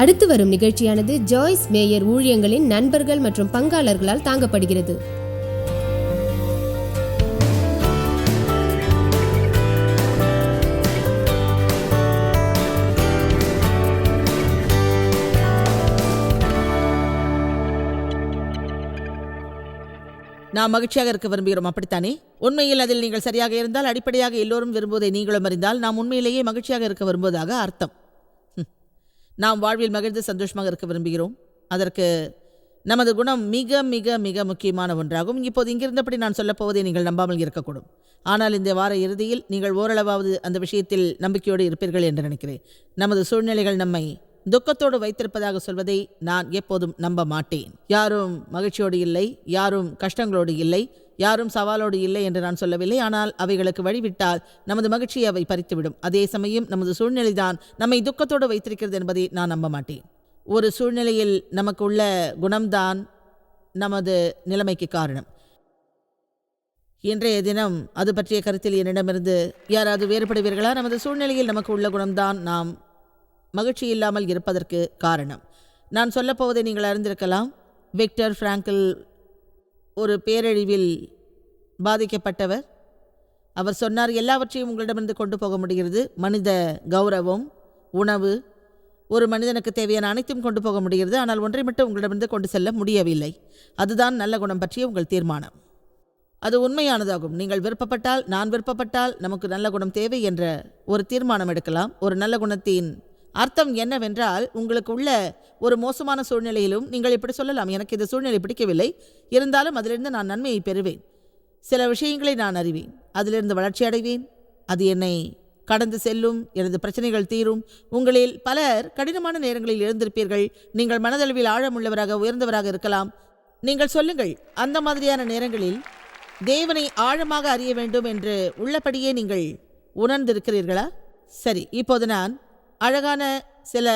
அடுத்து வரும் நிகழ்ச்சியானது ஜாய்ஸ் மேயர் ஊழியங்களின் நண்பர்கள் மற்றும் பங்காளர்களால் தாங்கப்படுகிறது. நாம் மகிழ்ச்சியாக இருக்க விரும்புகிறோம். அப்படித்தானே? உண்மையில் அதில் நீங்கள் சரியாக இருந்தால் அடிப்படையாக எல்லோரும் விரும்புவதை நீங்களும் அறிந்தால் நாம் உண்மையிலேயே மகிழ்ச்சியாக இருக்க விரும்புவதாக அர்த்தம். நாம் வாழ்வில் மகிழ்ந்து சந்தோஷமாக இருக்க விரும்புகிறோம். அதற்கு நமது குணம் மிக மிக மிக முக்கியமான ஒன்றாகும். இப்போது இங்கிருந்தபடி நான் சொல்லப்போவதை நீங்கள் நம்பாமல் இருக்கக்கூடும். ஆனால் இந்த வார இறுதியில் நீங்கள் ஓரளவாவது அந்த விஷயத்தில் நம்பிக்கையோடு இருப்பீர்கள் என்று நினைக்கிறேன். நமது சூழ்நிலைகள் நம்மை துக்கத்தோடு வைத்திருப்பதாக சொல்வதை நான் எப்போதும் நம்ப மாட்டேன். யாரும் மகிழ்ச்சியோடு இல்லை யாரும் கஷ்டங்களோடு இல்லை யாரும் சவாலோடு இல்லை என்று நான் சொல்லவில்லை. ஆனால் அவைகளுக்கு வழிவிட்டால் நமது மகிழ்ச்சியை அவை பறித்துவிடும். அதே சமயம் நமது சூழ்நிலைதான் நம்மை துக்கத்தோடு வைத்திருக்கிறது என்பதை நான் நம்ப மாட்டேன். ஒரு சூழ்நிலையில் நமக்கு உள்ள குணம்தான் நமது நிலைமைக்கு காரணம். இன்றைய தினம் அது பற்றிய கருத்தில் என்னிடமிருந்து யாராவது வேறுபடுவீர்களா? நமது சூழ்நிலையில் நமக்கு உள்ள குணம்தான் நாம் மகிழ்ச்சி இல்லாமல் இருப்பதற்கு காரணம். நான் சொல்லப்போவதை நீங்கள் அறிந்திருக்கலாம். விக்டர் ஃப்ராங்கில் ஒரு பேரழிவில் பாதிக்கப்பட்டவர். அவர் சொன்னார் எல்லாவற்றையும் உங்களிடமிருந்து கொண்டு போக முடிகிறது. மனித கௌரவம் உணவு ஒரு மனிதனுக்கு தேவையான அனைத்தும் கொண்டு போக முடிகிறது. ஆனால் ஒன்றை மட்டும் உங்களிடமிருந்து கொண்டு செல்ல முடியவில்லை. அதுதான் நல்ல குணம் பற்றிய உங்கள் தீர்மானம். அது உண்மையானதாகும். நீங்கள் விருப்பப்பட்டால் நான் விருப்பப்பட்டால் நமக்கு நல்ல குணம் தேவை என்ற ஒரு தீர்மானம் எடுக்கலாம். ஒரு நல்ல குணத்தின் அர்த்தம் என்னவென்றால் உங்களுக்கு உள்ள ஒரு மோசமான சூழ்நிலையிலும் நீங்கள் இப்படி சொல்லலாம். எனக்கு இந்த சூழ்நிலை பிடிக்கவில்லை. இருந்தாலும் அதிலிருந்து நான் நன்மையை பெறுவேன். சில விஷயங்களை நான் அறிவேன். அதிலிருந்து வளர்ச்சி அடைவேன். அது என்னை கடந்து செல்லும் எனது பிரச்சனைகள் தீரும். உங்களில் பலர் கடினமான நேரங்களில் எழுந்திருப்பீர்கள். நீங்கள் மனதளவில் ஆழமுள்ளவராக உயர்ந்தவராக இருக்கலாம். நீங்கள் சொல்லுங்கள் அந்த மாதிரியான நேரங்களில் தேவனை ஆழமாக அறிய வேண்டும் என்று உள்ளபடியே நீங்கள் உணர்ந்திருக்கிறீர்களா? சரி இப்போது நான் அழகான சில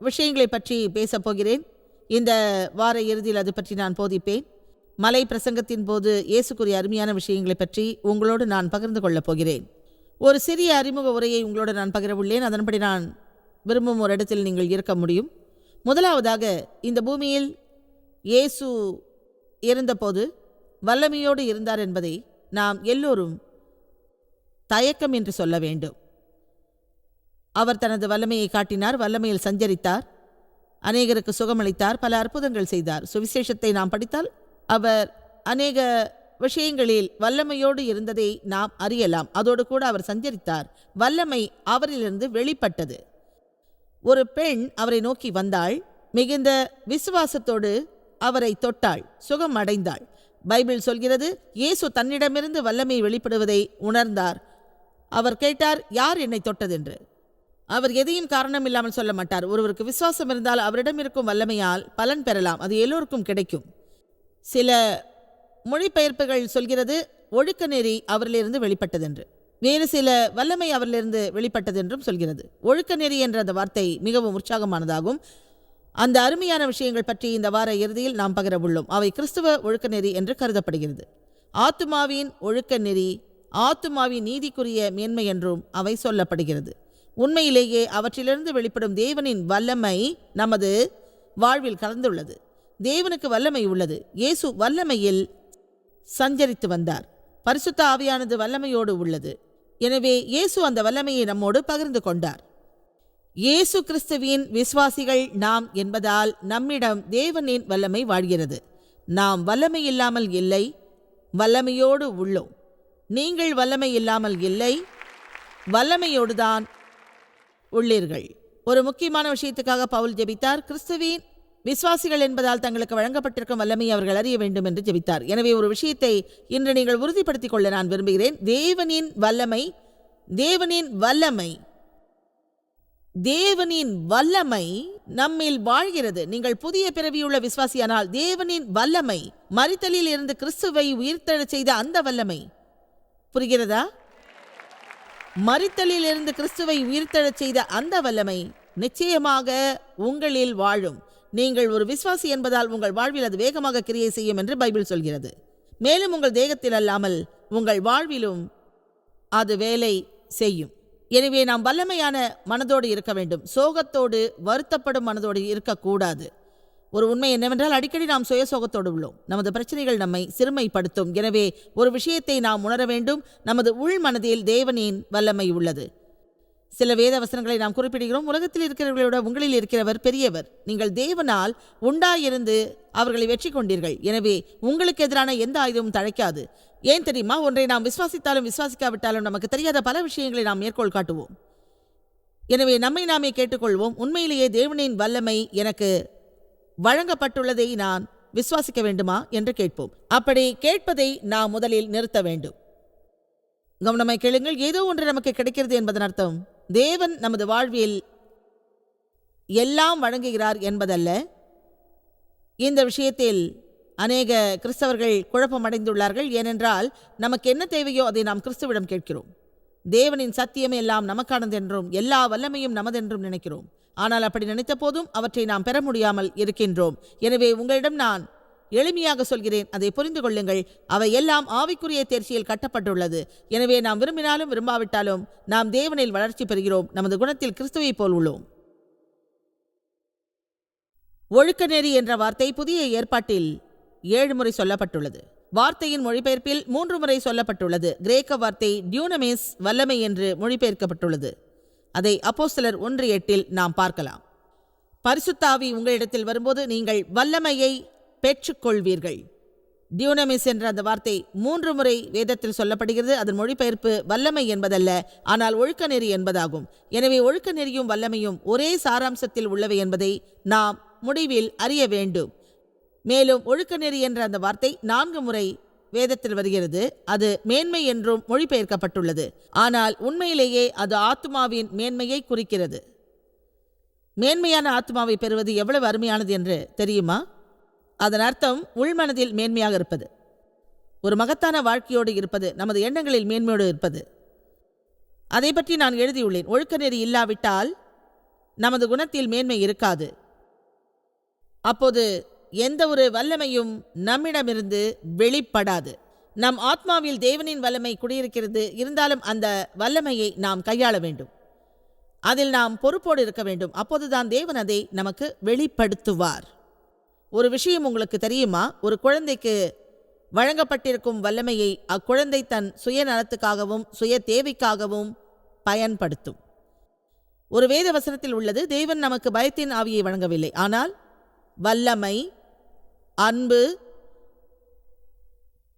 விஷயங்களை பற்றி பேசப் போகிறேன். இந்த வார இறுதியில் அது பற்றி நான் போதிப்பேன். மலை பிரசங்கத்தின் போது இயேசுக்குரிய அருமையான விஷயங்களை பற்றி உங்களோடு நான் பகிர்ந்து கொள்ளப் போகிறேன். ஒரு சிறிய அறிமுக உரையை உங்களோடு நான் பகிர உள்ளேன் அதன்படி நான் விரும்பும் ஒரு இடத்தில் நீங்கள் இருக்க முடியும். முதலாவதாக இந்த பூமியில் இயேசு இருந்தபோது வல்லமையோடு இருந்தார் என்பதை நாம் எல்லோரும் தயக்கம் என்று சொல்ல வேண்டும். அவர் தனது வல்லமையை காட்டினார் வல்லமையில் சஞ்சரித்தார் அநேகருக்கு சுகமளித்தார் பல அற்புதங்கள் செய்தார். சுவிசேஷத்தை நாம் படித்தால் அவர் அநேக விஷயங்களில் வல்லமையோடு இருந்ததை நாம் அறியலாம். அதோடு கூட அவர் சஞ்சரித்தார். வல்லமை அவரிலிருந்து வெளிப்பட்டது. ஒரு பெண் அவரை நோக்கி வந்தாள். மிகுந்த விசுவாசத்தோடு அவரை தொட்டாள். சுகம் அடைந்தாள். பைபிள் சொல்கிறது இயேசு தன்னிடமிருந்து வல்லமை வெளிப்படுவதை உணர்ந்தார். அவர் கேட்டார் யார் என்னை தொட்டதென்று? அவர் எதையும் காரணம் இல்லாமல் சொல்ல மாட்டார். ஒருவருக்கு விசுவாசம் இருந்தால் அவரிடம் இருக்கும் வல்லமையால் பலன் பெறலாம். அது எல்லோருக்கும் கிடைக்கும். சில மொழிபெயர்ப்புகள் சொல்கிறது ஒழுக்க நெறி அவரிலிருந்து வெளிப்பட்டதென்று. வேறு சில வல்லமை அவரிலிருந்து வெளிப்பட்டதென்றும் சொல்கிறது. ஒழுக்க நெறி என்ற அந்த வார்த்தை மிகவும் உற்சாகமானதாகும். அந்த அருமையான விஷயங்கள் பற்றி இந்த வார இறுதியில் நாம் பகிர உள்ளோம். அவை கிறிஸ்துவ ஒழுக்க நெறி என்று கருதப்படுகிறது. ஆத்துமாவின் ஒழுக்க நெறி ஆத்துமாவின் நீதிக்குரிய மேன்மை என்றும் அவை சொல்லப்படுகிறது. உண்மையிலேயே அவற்றிலிருந்து வெளிப்படும் தேவனின் வல்லமை நமது வாழ்வில் கலந்துள்ளது. தேவனுக்கு வல்லமை உள்ளது. இயேசு வல்லமையில் சஞ்சரித்து வந்தார். பரிசுத்த ஆவியானது வல்லமையோடு உள்ளது. எனவே இயேசு அந்த வல்லமையை நம்மோடு பகிர்ந்து கொண்டார். இயேசு கிறிஸ்துவின் விசுவாசிகள் நாம் என்பதால் நம்மிடம் தேவனின் வல்லமை வாழ்கிறது. நாம் வல்லமை இல்லாமல் இல்லை வல்லமையோடு உள்ளோம். நீங்கள் வல்லமை இல்லாமல் இல்லை வல்லமையோடுதான் உள்ளீர்கள். ஒரு முக்கியமான விஷயத்துக்காக பவுல் ஜெபித்தார். கிறிஸ்துவின் விசுவாசிகள் என்பதால் தங்களுக்கு வழங்கப்பட்டிருக்கும் வல்லமை அவர்கள் அறிய வேண்டும் என்று ஜெபித்தார். எனவே ஒரு விஷயத்தை இன்று நீங்கள் உறுதிப்படுத்திக் கொள்ள நான் விரும்புகிறேன். தேவனின் வல்லமை தேவனின் வல்லமை தேவனின் வல்லமை நம்மில் வாழ்கிறது. நீங்கள் புதிய பிறவியுள்ள விசுவாசியானால் தேவனின் வல்லமை மறித்தலில் இருந்து கிறிஸ்துவை உயிர்த்தெழச் செய்த அந்த வல்லமை. புரிகிறதா? மறித்தலிலிருந்து கிறிஸ்துவை உயிர்த்தெழச் செய்த அந்த வல்லமை நிச்சயமாக உங்களில் வாழும். நீங்கள் ஒரு விசுவாசி என்பதால் உங்கள் வாழ்வில் அது வேகமாக கிரியை செய்யும் என்று பைபிள் சொல்கிறது. மேலும் உங்கள் தேகத்தில் அல்லாமல் உங்கள் வாழ்விலும் அது வேலை செய்யும். எனவே நாம் வல்லமையான மனதோடு இருக்க வேண்டும். சோகத்தோடு வருத்தப்படும் மனதோடு இருக்கக்கூடாது. ஒரு உண்மை என்னவென்றால் அடிக்கடி நாம் சுய சோகத்தோடு உள்ளோம். நமது பிரச்சனைகள் நம்மை சிறுமைப்படுத்தும். எனவே ஒரு விஷயத்தை நாம் உணர வேண்டும். நமது உள் மனதில் தேவனின் வல்லமை உள்ளது. சில வேத வசனங்களை நாம் குறிப்பிடுகிறோம். உலகத்தில் இருக்கிறவர்களை விட உங்களில் இருக்கிறவர் பெரியவர். நீங்கள் தேவனால் உண்டாயிருந்து அவர்களை வெற்றி கொண்டீர்கள். எனவே உங்களுக்கு எதிரான எந்த ஆயுதமும் தழைக்காது. ஏன் தெரியுமா? ஒன்றை நாம் விசுவாசித்தாலும் விசுவாசிக்காவிட்டாலும் நமக்கு தெரியாத பல விஷயங்களை நாம் மேற்கோள் காட்டுவோம். எனவே நம்மை நாமே கேட்டுக்கொள்வோம். உண்மையிலேயே தேவனின் வல்லமை எனக்கு வழங்கப்பட்டுள்ளதை நான் விசுவாசிக்க வேண்டுமா என்று கேட்போம். அப்படி கேட்பதை நாம் முதலில் நிறுத்த வேண்டும். கவனமாய் கேளுங்கள். ஏதோ ஒன்று நமக்கு கிடைக்கிறது என்பதன் அர்த்தம். தேவன் நமது வாழ்வில் எல்லாம் வழங்குகிறார் என்பதல்ல. இந்த விஷயத்தில் அநேக கிறிஸ்தவர்கள் குழப்பமடைந்துள்ளார்கள். ஏனென்றால் நமக்கு என்ன தேவையோ அதை நாம் கிறிஸ்துவிடம் கேட்கிறோம். தேவனின் சத்தியம் எல்லாம் நமக்கானது என்றும் எல்லா வல்லமையும் நமதென்றும் நினைக்கிறோம். ஆனால் அப்படி நினைத்த போதும் அவற்றை நாம் பெற முடியாமல் இருக்கின்றோம். எனவே உங்களிடம் நான் எளிமையாக சொல்கிறேன் அதை புரிந்து கொள்ளுங்கள். அவை எல்லாம் ஆவிக்குரிய தேர்ச்சியில் கட்டப்பட்டுள்ளது. எனவே நாம் விரும்பினாலும் விரும்பாவிட்டாலும் நாம் தேவனில் வளர்ச்சி பெறுகிறோம். நமது குணத்தில் கிறிஸ்துவைப் போல் உள்ளோம். ஒழுக்க நெறி என்ற வார்த்தை புதிய ஏற்பாட்டில் ஏழு முறை சொல்லப்பட்டுள்ளது. வார்த்தையின் மொழிபெயர்ப்பில் மூன்று முறை சொல்லப்பட்டுள்ளது. கிரேக்க வார்த்தை டியூனமேஸ் வல்லமை என்று மொழிபெயர்க்கப்பட்டுள்ளது. அதை அப்போஸ்தலர் ஒன்று எட்டில் நாம் பார்க்கலாம். பரிசுத்தாவி உங்களிடத்தில் வரும்போது நீங்கள் வல்லமையை பெற்றுக்கொள்வீர்கள். டியூனமிஸ் என்ற அந்த வார்த்தை மூன்று முறை வேதத்தில் சொல்லப்படுகிறது. அதன் மொழிபெயர்ப்பு வல்லமை என்பதல்ல ஆனால் ஒழுக்கநெறி என்பதாகும். எனவே ஒழுக்க நெறியும் வல்லமையும் ஒரே சாராம்சத்தில் உள்ளவை என்பதை நாம் முடிவில் அறிய வேண்டும். மேலும் ஒழுக்க நெறி என்ற அந்த வார்த்தை நான்கு முறை வேதத்தில் வருகிறது. அது மேன்மை என்றும் மொழிபெயர்க்கப்பட்டுள்ளது. ஆனால் உண்மையிலேயே அது ஆத்மாவின் மேன்மையை குறிக்கிறது. மேன்மையான ஆத்மாவை பெறுவது எவ்வளவு அருமையானது என்று தெரியுமா? அதன் அர்த்தம் உள்மனதில் மேன்மையாக இருப்பது. ஒரு மகத்தான வாழ்க்கையோடு இருப்பது நமது எண்ணங்களில் மேன்மையோடு இருப்பது. அதை பற்றி நான் எழுதியுள்ளேன். ஒழுக்கநெறி இல்லாவிட்டால் நமது குணத்தில் மேன்மை இருக்காது. அப்போது எந்த ஒரு வல்லமையும் நம்மிடமிருந்து வெளிப்படாது. நம் ஆத்மாவில் தேவனின் வல்லமை குடியிருக்கிறது. இருந்தாலும் அந்த வல்லமையை நாம் கையாள வேண்டும். அதில் நாம் பொறுப்போடு இருக்க வேண்டும். அப்போதுதான் தேவன் அதை நமக்கு வெளிப்படுத்துவார். ஒரு விஷயம் உங்களுக்கு தெரியுமா? ஒரு குழந்தைக்கு வழங்கப்பட்டிருக்கும் வல்லமையை அக்குழந்தை தன் சுயநலத்துக்காகவும் சுய தேவைக்காகவும் பயன்படுத்தும். ஒரு வேத வசனத்தில் உள்ளது தேவன் நமக்கு பயத்தின் ஆவியை வழங்கவில்லை. ஆனால் வல்லமை அன்பு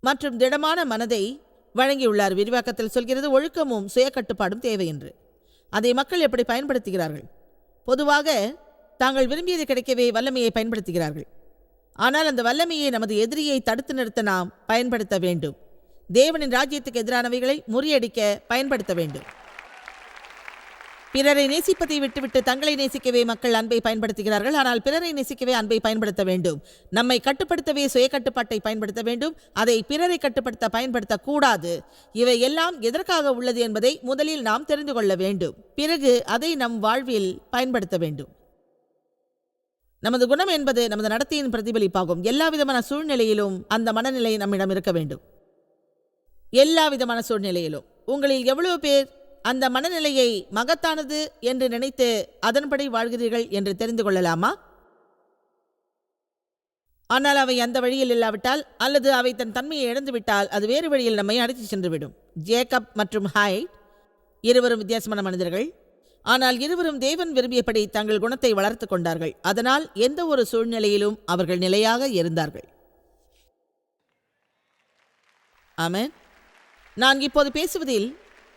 மற்றும் திடமான மனதை வழங்கியுள்ளார். விரிவாக்கத்தில் சொல்கிறது ஒழுக்கமும் சுய கட்டுப்பாடும் தேவை என்று. அதை மக்கள் எப்படி பயன்படுத்துகிறார்கள்? பொதுவாக தாங்கள் விரும்பியது கிடைக்கவே வல்லமையை பயன்படுத்துகிறார்கள். ஆனால் அந்த வல்லமையை நமது எதிரியை தடுத்து நிறுத்த நாம் பயன்படுத்த வேண்டும். தேவனின் ராஜ்யத்துக்கு எதிரானவைகளை முறியடிக்க பயன்படுத்த வேண்டும். பிறரை நேசிப்பதை விட்டுவிட்டு தங்களை நேசிக்கவே மக்கள் அன்பை பயன்படுத்துகிறார்கள். ஆனால் பிறரை நேசிக்கவே அன்பை பயன்படுத்த வேண்டும். நம்மை கட்டுப்படுத்தவே சுய கட்டுப்பாட்டை பயன்படுத்த வேண்டும். அதை பிறரை கட்டுப்படுத்த பயன்படுத்தக்கூடாது. இவை எல்லாம் எதற்காக உள்ளது என்பதை முதலில் நாம் தெரிந்து கொள்ள வேண்டும். பிறகு அதை நம் வாழ்வில் பயன்படுத்த வேண்டும். நமது குணம் என்பது நமது நடத்தையின் பிரதிபலிப்பாகும். எல்லா விதமான சூழ்நிலையிலும் அந்த மனநிலை நம்மிடம் இருக்க வேண்டும். எல்லா விதமான சூழ்நிலையிலும். உங்களில் எவ்வளவு பேர் அந்த மனநிலையை மகத்தானது என்று நினைத்து அதன்படி வாழ்கிறீர்கள் என்று தெரிந்து கொள்ளலாமா? ஆனால் அவை அந்த வழியில் இல்லாவிட்டால் அல்லது அவை தன் தன்மையை இழந்துவிட்டால் அது வேறு வழியில் நம்மை அழைத்து சென்றுவிடும். ஜேக்கப் மற்றும் ஹாய் இருவரும் வித்தியாசமான மனிதர்கள். ஆனால் இருவரும் தேவன் விரும்பியபடி தங்கள் குணத்தை வளர்த்து கொண்டார்கள். அதனால் எந்த ஒரு சூழ்நிலையிலும் அவர்கள் நிலையாக இருந்தார்கள். ஆமென். நான் இப்போது பேசுவதில்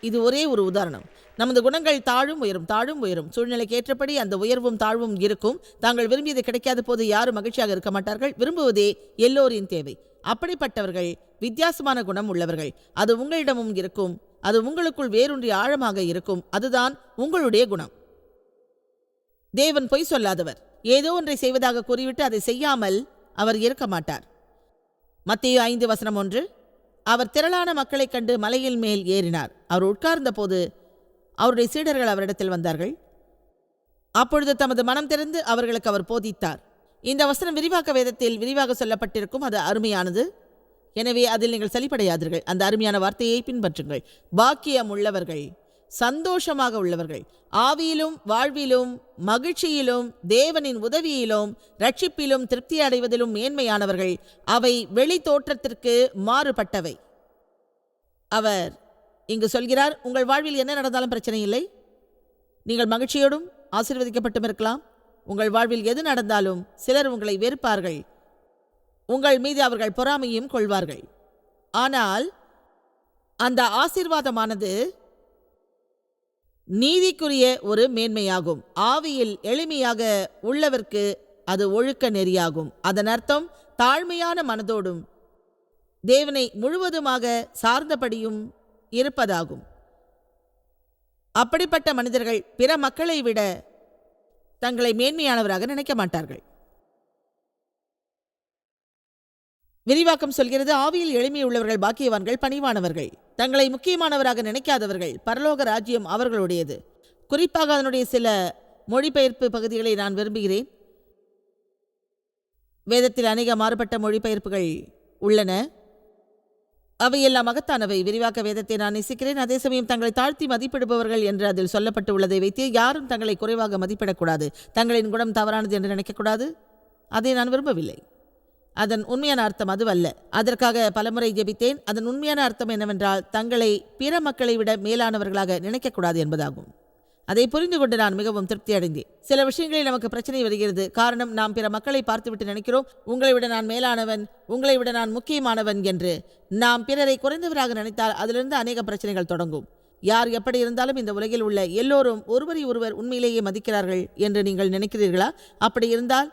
இது ஒரே ஒரு உதாரணம். நமது குணங்கள் தாழும் உயரும் தாழும் உயரும். சூழ்நிலைக்கு ஏற்றபடி அந்த உயர்வும் தாழ்வும் இருக்கும். தாங்கள் விரும்பியது கிடைக்காத போது யாரும் மகிழ்ச்சியாக இருக்க மாட்டார்கள். விரும்புவதே எல்லோரின் தேவை. அப்படிப்பட்டவர்கள் வித்தியாசமான குணம் உள்ளவர்கள். அது உங்களிடமும் இருக்கும். அது உங்களுக்குள் வேரூன்றி ஆழமாக இருக்கும். அதுதான் உங்களுடைய குணம். தேவன் பொய் சொல்லாதவர். ஏதோ ஒன்றை செய்வதாக கூறிவிட்டு அதை செய்யாமல் அவர் இருக்க மாட்டார். மத்திய ஐந்து வசனம் ஒன்று. அவர் திரளான மக்களைக் கண்டு மலையில் மேல் ஏறினார். அவர் உட்கார்ந்தபோது அவருடைய சீடர்கள் அவரிடத்தில் வந்தார்கள். அப்பொழுது தமது மனம் திறந்து அவர்களுக்கு அவர் போதித்தார். இந்த வசனம் விரிவாக்க வேதத்தில் விரிவாக சொல்லப்பட்டிருக்கும். அது அருமையானது. எனவே அதில் நீங்கள் சளிப்படையாதீர்கள் அந்த அருமையான வார்த்தையை பின்பற்றுங்கள். பாக்கியம் உள்ளவர்கள் சந்தோஷமாக உள்ளவர்கள். ஆவியிலும் வாழ்விலும் மகிழ்ச்சியிலும் தேவனின் உதவியிலும் ரட்சிப்பிலும் திருப்தி அடைவதிலும் மேன்மையானவர்கள். அவை வெளி தோற்றத்திற்கு மாறுபட்டவை. அவர் இங்கு சொல்கிறார் உங்கள் வாழ்வில் என்ன நடந்தாலும் பிரச்சனை இல்லை. நீங்கள் மகிழ்ச்சியோடும் ஆசீர்வதிக்கப்பட்டும் இருக்கலாம். உங்கள் வாழ்வில் எது நடந்தாலும் சிலர் உங்களை வெறுப்பார்கள். உங்கள் மீது அவர்கள் பொறாமையும் கொள்வார்கள். ஆனால் அந்த ஆசீர்வாதமானது நீதிக்குரிய ஒரு மேன்மையாகும். ஆவியில் எளிமையாக உள்ளவர்க்கு அது ஒழுக்க நெறியாகும். அதன் அர்த்தம் தாழ்மையான மனதோடும் தேவனை முழுவதுமாக சார்ந்தபடியும் இருப்பதாகும். அப்படிப்பட்ட மனிதர்கள் பிற மக்களை விட தங்களை மேன்மையானவராக நினைக்க மாட்டார்கள். விரிவாக்கம் சொல்கிறது ஆவியில் எளிமையுள்ளவர்கள் பாக்கியவான்கள் பணிவானவர்கள். தங்களை முக்கியமானவராக நினைக்காதவர்கள் பரலோக ராஜ்யம் அவர்களுடையது. குறிப்பாக அதனுடைய சில மொழிபெயர்ப்பு பகுதிகளை நான் விரும்புகிறேன். வேதத்தில் அநேக மாறுபட்ட மொழிபெயர்ப்புகள் உள்ளன. அவையெல்லாம் மகத்தானவை. விரிவாக்க வேதத்தை நான் நேசிக்கிறேன். அதே சமயம் தங்களை தாழ்த்தி மதிப்பிடுபவர்கள் என்று அதில் சொல்லப்பட்டு உள்ளதை வைத்து யாரும் தங்களை குறைவாக மதிப்பிடக்கூடாது. தங்களின் குணம் தவறானது என்று நினைக்கக்கூடாது. அதை நான் விரும்பவில்லை. அதன் உண்மையான அர்த்தம் அதுவல்ல. அதற்காக பலமுறை ஜெபித்தேன். அதன் உண்மையான அர்த்தம் என்னவென்றால் தங்களை பிற மக்களை விட மேலானவர்களாக நினைக்கக்கூடாது என்பதாகும். அதை புரிந்து கொண்டு நான் மிகவும் திருப்தி அடைந்தேன். சில விஷயங்களில் நமக்கு பிரச்சனை வருகிறது. காரணம் நாம் பிற மக்களை பார்த்துவிட்டு நினைக்கிறோம். உங்களை விட நான் மேலானவன் உங்களை விட நான் முக்கியமானவன் என்று. நாம் பிறரை குறைந்தவராக நினைத்தால் அதிலிருந்து அநேக பிரச்சனைகள் தொடங்கும். யார் எப்படி இருந்தாலும் இந்த உலகில் உள்ள எல்லோரும் ஒருவரை ஒருவர் உண்மையிலேயே மதிக்கிறார்கள் என்று நீங்கள் நினைக்கிறீர்களா? அப்படி இருந்தால்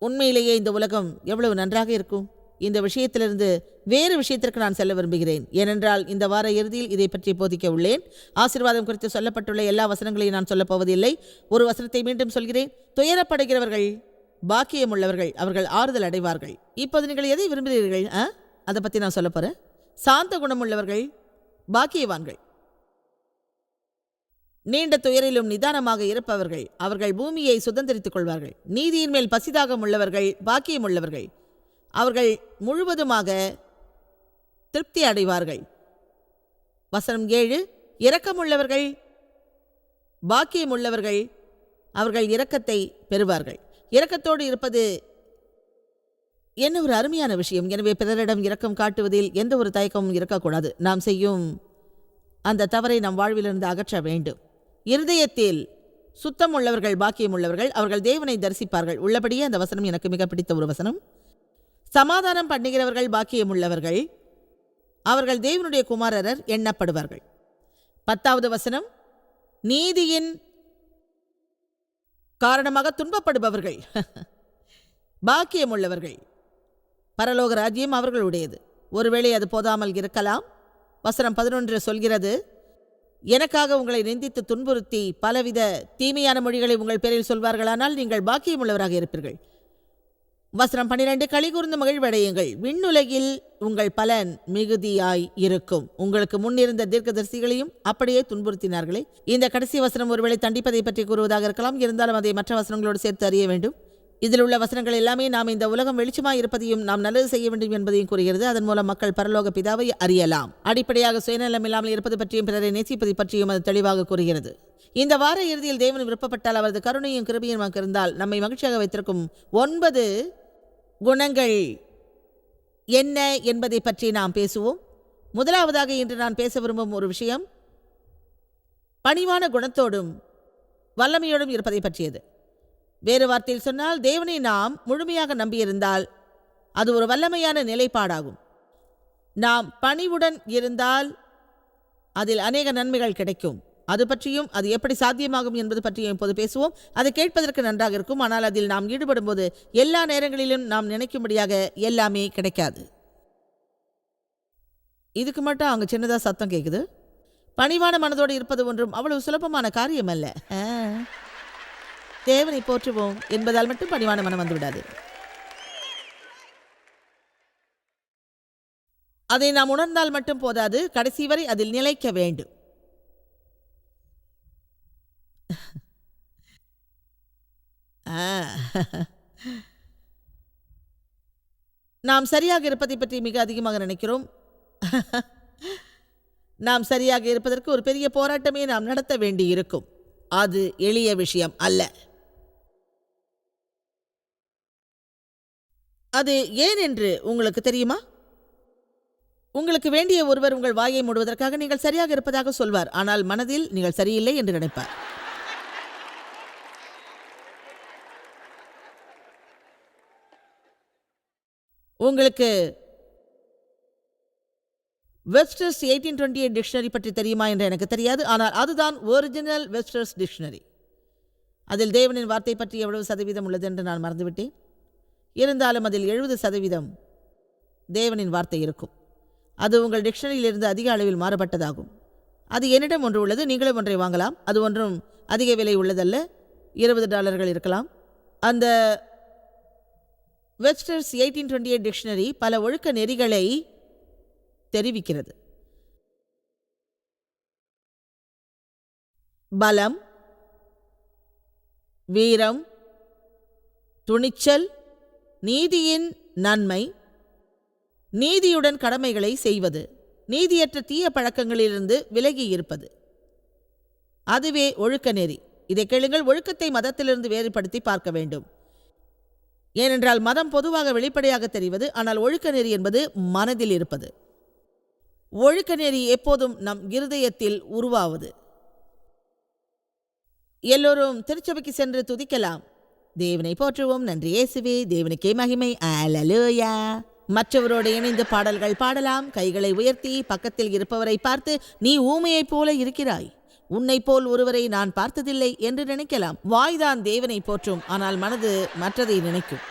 உண்மையிலேயே இந்த உலகம் எவ்வளவு நன்றாக இருக்கும்? இந்த விஷயத்திலிருந்து வேறு விஷயத்திற்கு நான் செல்ல விரும்புகிறேன். ஏனென்றால் இந்த வார இறுதியில் இதை பற்றி போதிக்க உள்ளேன். ஆசீர்வாதம் குறித்து சொல்லப்பட்டுள்ள எல்லா வசனங்களையும் நான் சொல்லப் போவதில்லை. ஒரு வசனத்தை மீண்டும் சொல்கிறேன். துயரப்படுகிறவர்கள் பாக்கியம் உள்ளவர்கள் அவர்கள் ஆறுதல் அடைவார்கள். இப்போது நீங்கள் எதை விரும்புகிறீர்கள் ஆ? அதை பற்றி நான் சொல்லப் போகிறேன் சாந்த குணமுள்ளவர்கள் பாக்கியவான்கள். நீண்ட துயரிலும் நிதானமாக இருப்பவர்கள். அவர்கள் பூமியை சுதந்திரித்துக் கொள்வார்கள். நீதியின் மேல் பசிதாகம் உள்ளவர்கள் பாக்கியம் உள்ளவர்கள். அவர்கள் முழுவதுமாக திருப்தி அடைவார்கள். வசனம் ஏழு இரக்கமுள்ளவர்கள் பாக்கியம் உள்ளவர்கள் அவர்கள் இரக்கத்தை பெறுவார்கள். இரக்கத்தோடு இருப்பது என்ன ஒரு அருமையான விஷயம். எனவே பிறரிடம் இரக்கம் காட்டுவதில் எந்த ஒரு தயக்கமும் இருக்கக்கூடாது. நாம் செய்யும் அந்த தவறை நம் வாழ்விலிருந்து அகற்ற வேண்டும். இருதயத்தில் சுத்தம் உள்ளவர்கள் பாக்கியம் உள்ளவர்கள் அவர்கள் தேவனை தரிசிப்பார்கள். உள்ளபடியே அந்த வசனம் எனக்கு மிக பிடித்த ஒரு வசனம். சமாதானம் பண்ணுகிறவர்கள் பாக்கியம் உள்ளவர்கள் அவர்கள் தேவனுடைய குமாரரர் எண்ணப்படுவார்கள். பத்தாவது வசனம் நீதியின் காரணமாக துன்பப்படுபவர்கள் பாக்கியம் உள்ளவர்கள் பரலோக ராஜ்யம் அவர்களுடையது. ஒருவேளை அது போதாமல் இருக்கலாம். வசனம் பதினொன்று சொல்கிறது எனக்காக உங்களை நிந்தித்து துன்புறுத்தி பலவித தீமையான மொழிகளை உங்கள் பேரில் சொல்வார்களானால் நீங்கள் பாக்கியம் உள்ளவராக இருப்பீர்கள். வசனம் பன்னிரண்டு கலிகூர்ந்து மகிழ்வடையுங்கள். விண்ணுலகில் உங்கள் பலன் மிகுதியாய் இருக்கும். உங்களுக்கு முன்னிருந்த தீர்க்கதரிசிகளையும் அப்படியே துன்புறுத்தினார்களே. இந்த கடைசி வசனம் ஒருவேளை தண்டிப்பதை பற்றி கூறுவதாக இருக்கலாம். இருந்தாலும் அதை மற்ற வசனங்களோடு சேர்த்து அறிய வேண்டும். இதில் உள்ள வசனங்கள் எல்லாமே நாம் இந்த உலகம் வெளிச்சமாய் இருப்பதையும் நாம் நல்லது செய்ய வேண்டும் என்பதையும் கூறுகிறது. அதன் மூலம் மக்கள் பரலோக பிதாவை அறியலாம். அடிப்படையாக சுயநலம் இல்லாமல் இருப்பது பற்றியும் பிறரை நேசிப்பது பற்றியும் அது தெளிவாக கூறுகிறது. இந்த வார இறுதியில் தேவன் விருப்பப்பட்டால் அவரது கருணையும் கிருபியும் நமக்கு இருந்தால் நம்மை மகிழ்ச்சியாக வைத்திருக்கும் ஒன்பது குணங்கள் என்ன என்பதை பற்றி நாம் பேசுவோம். முதலாவதாக இன்று நான் பேச விரும்பும் ஒரு விஷயம் பணிவான குணத்தோடும் வல்லமையோடும் இருப்பதை பற்றியது. வேறு வார்த்தையில் சொன்னால் தேவனை நாம் முழுமையாக நம்பியிருந்தால் அது ஒரு வல்லமையான நிலைப்பாடாகும். நாம் பணிவுடன் இருந்தால் அதில் அநேக நன்மைகள் கிடைக்கும். அது பற்றியும் அது எப்படி சாத்தியமாகும் என்பது பற்றியும் இப்போது பேசுவோம். அது கேட்பதற்கு நன்றாக இருக்கும். ஆனால் அதில் நாம் ஈடுபடும்போது எல்லா நேரங்களிலும் நாம் நினைக்கும்படியாக எல்லாமே கிடைக்காது. இதுக்கு மட்டும் அவங்க சின்னதாக சத்தம் கேட்குது பணிவான மனதோடு இருப்பது ஒன்றும் அவ்வளவு சுலபமான காரியம் அல்ல ஆ. தேவனை போற்றுவோம் என்பதால் மட்டும் பணிவான மனம் வந்துவிடாது. அதை நாம் உணர்ந்தால் மட்டும் போதாது கடைசி வரை அதில் நிலைக்க வேண்டும். நாம் சரியாக இருப்பதை பற்றி மிக அதிகமாக நினைக்கிறோம். நாம் சரியாக இருப்பதற்கு ஒரு பெரிய போராட்டமே நாம் நடத்த வேண்டியிருக்கும். அது எளிய விஷயம் அல்ல. அது ஏன் என்று உங்களுக்கு தெரியுமா? உங்களுக்கு வேண்டிய ஒருவர் உங்கள் வாயை மூடுவதற்காக நீங்கள் சரியாக இருப்பதாக சொல்வார். ஆனால் மனதில் நீங்கள் சரியில்லை என்று நினைப்பார். உங்களுக்கு Webster's eighteen twenty eight dictionary பற்றி தெரியுமா என்று எனக்கு தெரியாது. ஆனால் அதுதான் ஒரிஜினல் வெஸ்டர்ஸ் டிக்ஷனரி அதில் தேவனின் வார்த்தை பற்றி எவ்வளவு சதவீதம் உள்ளது என்று நான் மறந்துவிட்டேன். இருந்தாலும் அதில் எழுபது சதவீதம் தேவனின் வார்த்தை இருக்கும். அது உங்கள் டிக்ஷனரியிலிருந்து அதிக அளவில் மாறுபட்டதாகும். அது என்னிடம் ஒன்று உள்ளது நீங்களும் ஒன்றை வாங்கலாம். அது ஒன்றும் அதிக விலை உள்ளதல்ல. இருபது டாலர்கள் இருக்கலாம். அந்த Webster's eighteen twenty eight dictionary பல ஒழுக்க நெறிகளை தெரிவிக்கிறது. பலம் வீரம் துணிச்சல் நீதியின் நன்மை. நீதியுடன் கடமைகளை செய்வது. நீதியற்ற தீய பழக்கங்களிலிருந்து விலகி இருப்பது அதுவே ஒழுக்க நெறி. இதை கேளுங்கள் ஒழுக்கத்தை மதத்திலிருந்து வேறுபடுத்தி பார்க்க வேண்டும். ஏனென்றால் மதம் பொதுவாக வெளிப்படையாக தெரிவது ஆனால் ஒழுக்க நெறி என்பது மனதில் இருப்பது. ஒழுக்க நெறி எப்போதும் நம் இருதயத்தில் உருவாவது. எல்லோரும் திருச்சபைக்கு சென்று துதிக்கலாம். தேவனை போற்றுவோம். நன்றி இயேசுவே. தேவனுக்கே மகிமை. அல்லேலூயா மற்றவரோடு இணைந்து பாடல்கள் பாடலாம். கைகளை உயர்த்தி பக்கத்தில் இருப்பவரை பார்த்து நீ ஊமையைப் போல இருக்கிறாய். உன்னைப் போல் ஒருவரை நான் பார்த்ததில்லை என்று நினைக்கலாம். வாய்தான் தேவனை போற்றும். ஆனால் மனது மற்றதை நினைக்கும்.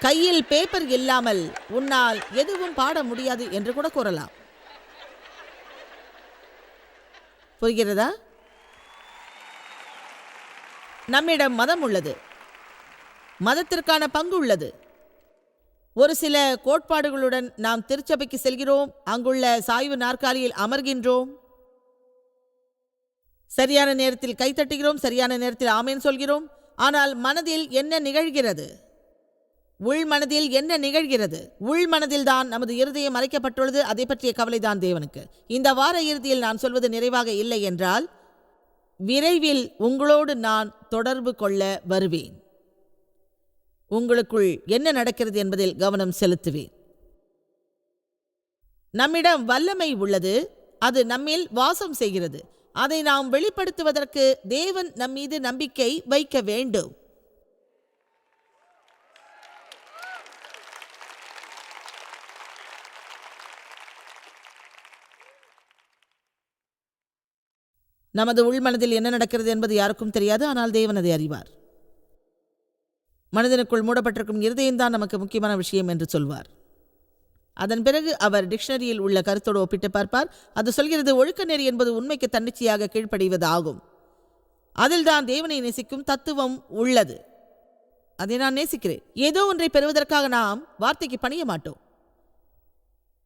கையில் பேப்பர் இல்லாமல் உன்னால் எதுவும் பாட முடியாது என்று கூட கூறலாம். புரிகிறதா? நம்மிடம் மதம் உள்ளது. மதத்திற்கான பங்கு உள்ளது. ஒரு சில கோட்பாடுகளுடன் நாம் திருச்சபைக்கு செல்கிறோம். அங்குள்ள சாய்வு நாற்காலியில் அமர்கின்றோம். சரியான நேரத்தில் கைத்தட்டுகிறோம் சரியான நேரத்தில் ஆமேன் சொல்கிறோம். ஆனால் மனதில் என்ன நிகழ்கிறது? உள் மனதில் என்ன நிகழ்கிறது? உள் மனதில் தான் நமது இருதயம் மறைக்கப்பட்டுள்ளது அதை பற்றிய கவலைதான் தேவனுக்கு. இந்த வார இறுதியில் நான் சொல்வது நிறைவாக இல்லை என்றால் விரைவில் உங்களோடு நான் தொடர்பு கொள்ள வருவேன். உங்களுக்குள் என்ன நடக்கிறது என்பதில் கவனம் செலுத்துவேன் நம்மிடம் வல்லமை உள்ளது அது நம்மில் வாசம் செய்கிறது. அதை நாம் வெளிப்படுத்துவதற்கு தேவன் நம் மீது நம்பிக்கை வைக்க வேண்டும். நமது உள்மனதில் என்ன நடக்கிறது என்பது யாருக்கும் தெரியாது ஆனால் தேவன் அதை அறிவார். மனிதனுக்குள் மூடப்பட்டிருக்கும் இருதயம்தான் நமக்கு முக்கியமான விஷயம் என்று சொல்வார். அதன் பிறகு அவர் டிக்ஷனரியில் உள்ள கருத்தோடு ஒப்பிட்டு பார்ப்பார். அது சொல்கிறது ஒழுக்க நெறி என்பது உண்மைக்கு தன்னிச்சையாக கீழ்ப்படிவது ஆகும் அதில்தான் தேவனை நேசிக்கும் தத்துவம் உள்ளது. அதை நான் நேசிக்கிறேன். ஏதோ ஒன்றை பெறுவதற்காக நாம் வார்த்தைக்கு பணிய மாட்டோம்.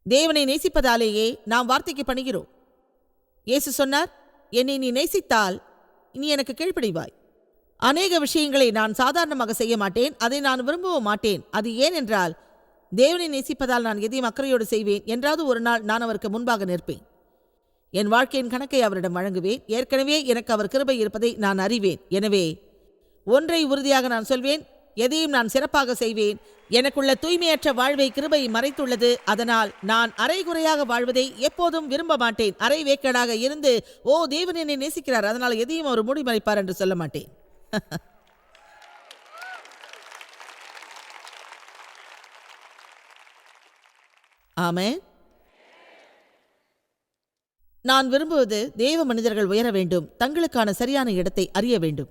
தேவனை நேசிப்பதாலேயே நாம் வார்த்தைக்கு பணிகிறோம். இயேசு சொன்னார் என்னை நீ நேசித்தால் நீ எனக்கு கீழ்ப்படிவாய். அநேக விஷயங்களை நான் சாதாரணமாக செய்ய மாட்டேன் அதை நான் விரும்பவும் மாட்டேன். அது ஏனென்றால் தேவனை நேசிப்பதால் நான் எதையும் அக்கறையோடு செய்வேன் என்றாவது ஒரு நாள் நான் அவருக்கு முன்பாக நிற்பேன். என் வாழ்க்கையின் கணக்கை அவரிடம் வழங்குவேன் ஏற்கனவே எனக்கு அவர் கிருபை இருப்பதை நான் அறிவேன். எனவே ஒன்றை உறுதியாக நான் சொல்வேன் எதையும் நான் சிறப்பாக செய்வேன் எனக்குள்ள தூய்மையற்ற வாழ்வை கிருபை மறைத்துள்ளது அதனால் நான் அரைகுறையாக வாழ்வதை எப்போதும் விரும்ப மாட்டேன். அரை வேக்கடாக இருந்து ஓ தேவன் என்னை நேசிக்கிறார் அதனால் எதையும் அவர் மூடி மறைப்பார் என்று சொல்ல மாட்டேன். ஆமே நான் விரும்புவது தேவ மனிதர்கள் உயர வேண்டும். தங்களுக்கான சரியான இடத்தை அறிய வேண்டும்.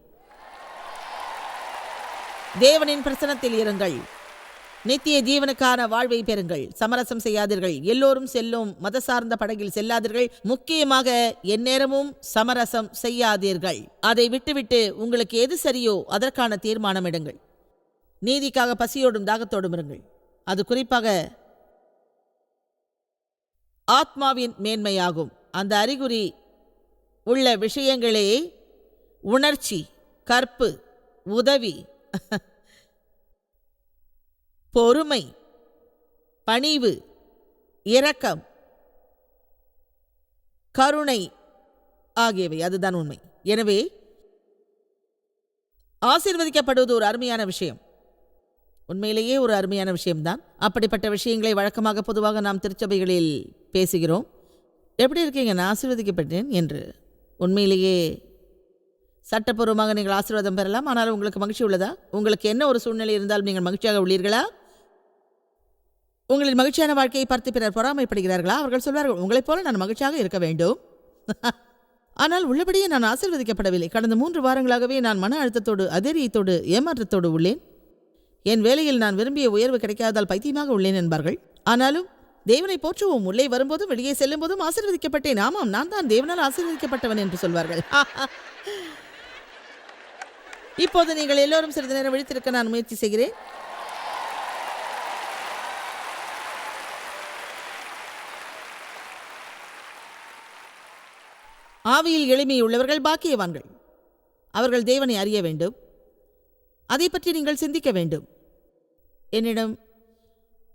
தேவனின் பிரசனத்தில் இருங்கள். நித்திய ஜீவனுக்கான வாழ்வை பெறுங்கள். சமரசம் செய்யாதீர்கள். எல்லோரும் செல்லும் மத சார்ந்த படகில் செல்லாதீர்கள். முக்கியமாக எந்நேரமும் சமரசம் செய்யாதீர்கள். அதை விட்டுவிட்டு உங்களுக்கு எது சரியோ அதற்கான தீர்மானம் எடுங்கள். நீதிக்காக பசியோடும் தாகத்தோடும் இருங்கள். அது குறிப்பாக ஆத்மாவின் மேன்மையாகும். அந்த அறிகுறி உள்ள விஷயங்களே உணர்ச்சி கற்பு உதவி. பொறுமை பணிவு இரக்கம் கருணை ஆகியவை அதுதான் உண்மை. எனவே ஆசீர்வதிக்கப்படுவது ஒரு அருமையான விஷயம். உண்மையிலேயே ஒரு அருமையான விஷயம்தான். அப்படிப்பட்ட விஷயங்களை வழக்கமாக பொதுவாக நாம் திருச்சபைகளில் பேசுகிறோம். எப்படி இருக்கீங்க? நான் ஆசீர்வதிக்கப்பட்டேன் என்று. உண்மையிலேயே சட்டப்பூர்வமாக நீங்கள் ஆசீர்வாதம் பெறலாம். ஆனால் உங்களுக்கு மகிழ்ச்சி உள்ளதா? உங்களுக்கு என்ன ஒரு சூழ்நிலை இருந்தாலும் நீங்கள் மகிழ்ச்சியாக உள்ளீர்களா? உங்களின் மகிழ்ச்சியான வாழ்க்கையை பார்த்து பிறர் பொறாமைப்படுகிறார்களா? அவர்கள் சொல்வார்கள் உங்களைப் போல நான் மகிழ்ச்சியாக இருக்க வேண்டும். ஆனால் உள்ளபடியே நான் ஆசீர்வதிக்கப்படவில்லை. கடந்த மூன்று வாரங்களாகவே நான் மன அழுத்தத்தோடு அதிரியத்தோடு ஏமாற்றத்தோடு உள்ளேன். என் வேலையில் நான் விரும்பிய உயர்வு கிடைக்காததால் பைத்தியமாக உள்ளேன் என்பார்கள். ஆனாலும் தேவனை போற்றுவோம். உள்ளே வரும்போதும் வெளியே செல்லும் போதும் ஆசிர்வதிக்கப்பட்டேன். ஆமாம் நான் தான் தேவனால் ஆசிர்வதிக்கப்பட்டவன் என்று சொல்வார்கள். இப்போது நீங்கள் எல்லோரும் சிறிது நேரம் விழித்திருக்க நான் முயற்சி செய்கிறேன். ஆவியில் எளிமை உள்ளவர்கள் பாக்கியவான்கள். அவர்கள் தேவனை அறிய வேண்டும். அதை பற்றி நீங்கள் சிந்திக்க வேண்டும். என்னிடம்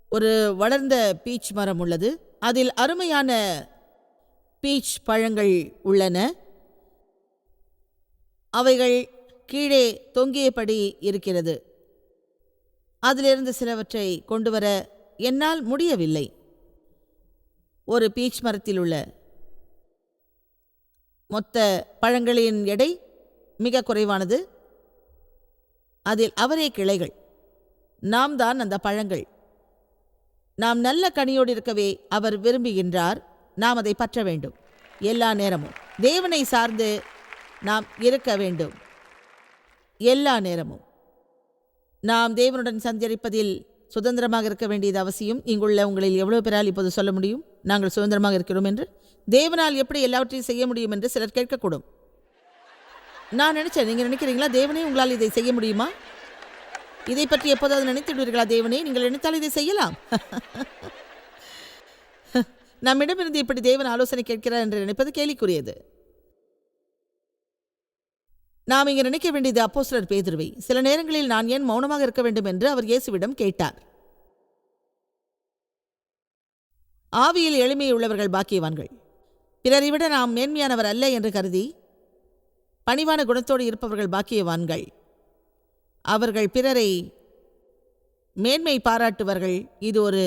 ஒரு வளர்ந்த பீச் மரம் உள்ளது. அதில் அருமையான பீச் பழங்கள் உள்ளன. அவைகள் கீழே தொங்கியபடி இருக்கிறது. அதிலிருந்து சிலவற்றை கொண்டு வர என்னால் முடியவில்லை. ஒரு பீச் மரத்தில் உள்ள மொத்த பழங்களின் எடை மிக குறைவானது. அதில் அவரே கிளைகள். நாம் தான் அந்த பழங்கள். நாம் நல்ல கனியோடு இருக்கவே அவர் விரும்புகின்றார். நாம் அதை பற்ற வேண்டும். எல்லா நேரமும். தேவனை சார்ந்து நாம் இருக்க வேண்டும். எல்லா நேரமும். நாம் தேவனுடன் சஞ்சரிப்பதில் சுதந்திரமாக இருக்க வேண்டியது அவசியம். இங்குள்ள உங்களில் எவ்வளவு பேரால் இப்போது சொல்ல முடியும்? நாங்கள் சுதந்திரமாக இருக்கிறோம் என்று. தேவனால் எப்படி எல்லாவற்றையும் செய்ய முடியும் என்று சிலர் கேட்கக்கூடும். நான் நினைச்சேன். நீங்கள் நினைக்கிறீங்களா? தேவனே உங்களால் இதை செய்ய முடியுமா? இதை பற்றி எப்போதாவது நினைத்துடுவீர்களா தேவனே? நீங்கள் நினைத்தால் இதை செய்யலாம். நம்மிடமிருந்து இப்படி தேவன் ஆலோசனை கேட்கிறார் என்று நினைப்பது கேலிக்குரியது. நாம் இங்கே நினைக்க வேண்டியது அப்போஸ்லர் பேதுருவை. சில நேரங்களில் நான் ஏன் மௌனமாக இருக்க வேண்டும் என்று அவர் இயேசுவிடம் கேட்டார். ஆவியில் எளிமை உள்ளவர்கள் பாக்கியவான்கள். பிறரை விட நாம் மேன்மையானவர் அல்ல என்று கருதி பணிவான குணத்தோடு இருப்பவர்கள் பாக்கியவான்கள். அவர்கள் பிறரை மேன்மை பாராட்டுவார்கள். இது ஒரு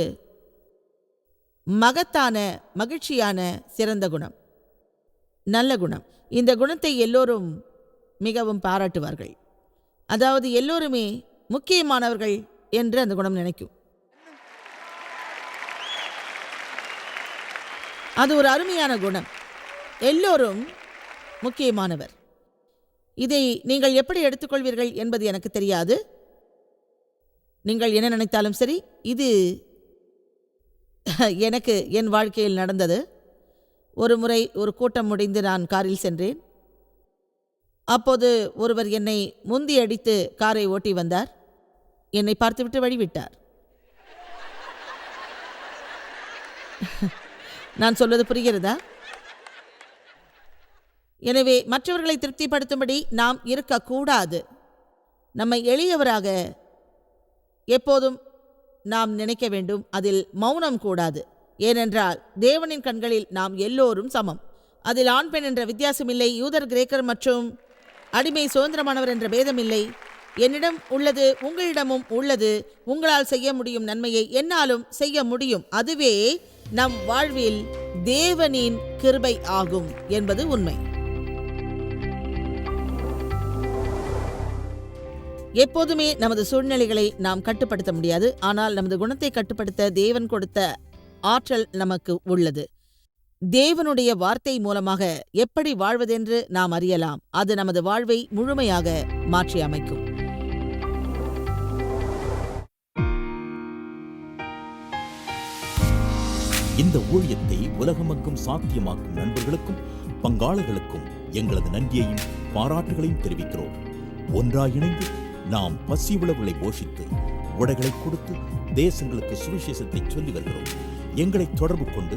மகத்தான மகிழ்ச்சியான சிறந்த குணம். நல்ல குணம். இந்த குணத்தை எல்லோரும் மிகவும் பாராட்டுவார்கள். அதாவது எல்லோருமே முக்கியமானவர்கள் என்று அந்த குணம் நினைக்கும். அது ஒரு அருமையான குணம். எல்லோரும் முக்கியமானவர். இதை நீங்கள் எப்படி எடுத்துக்கொள்வீர்கள் என்பது எனக்கு தெரியாது. நீங்கள் என்ன நினைத்தாலும் சரி இது எனக்கு என் வாழ்க்கையில் நடந்தது. ஒரு முறை ஒரு கூட்டம் முடிந்து நான் காரில் சென்றேன். அப்போது ஒருவர் என்னை முந்தி அடித்து காரை ஓட்டி வந்தார். என்னை பார்த்துவிட்டு வழிவிட்டார். நான் சொல்வது புரிகிறதா? எனவே மற்றவர்களை திருப்திப்படுத்தும்படி நாம் இருக்கக்கூடாது. நம்மை எளியவராக எப்போதும் நாம் நினைக்க வேண்டும். அதில் மௌனம் கூடாது. ஏனென்றால் தேவனின் கண்களில் நாம் எல்லோரும் சமம். அதில் ஆண் பெண் என்ற வித்தியாசமில்லை. யூதர் கிரேக்கர் மற்றும் அடிமை சுதந்திரமானவர் என்ற பேதமில்லை. என்னிடம் உள்ளது உங்களிடமும் உள்ளது. உங்களால் செய்ய முடியும் நன்மையை என்னாலும் செய்ய முடியும். அதுவே நம் வாழ்வில் தேவனின் கிருபை ஆகும் என்பது உண்மை. எப்போதுமே நமது சூழ்நிலைகளை நாம் கட்டுப்படுத்த முடியாது. ஆனால் நமது குணத்தை கட்டுப்படுத்த தேவன் கொடுத்த ஆற்றல் நமக்கு உள்ளது. தேவனுடைய வார்த்தை மூலமாக எப்படி வாழ்வதென்று நாம் அறியலாம். அது நமது வாழ்வை முழுமையாக மாற்றி அமைக்கும். இந்த ஊழியத்தை உலகமக்கும் சாத்தியமாக்கும் நண்பர்களுக்கும் பங்காளர்களுக்கும் எங்களது நன்றியையும் பாராட்டுகளையும் தெரிவிக்கிறோம். ஒன்றாக இணைந்து நாம் பசி உழவுகளை போஷித்து உடைகளை கொடுத்து தேசங்களுக்கு சுவிசேஷத்தை சொல்லி வருகிறோம். எங்களை தொடர்பு கொண்டு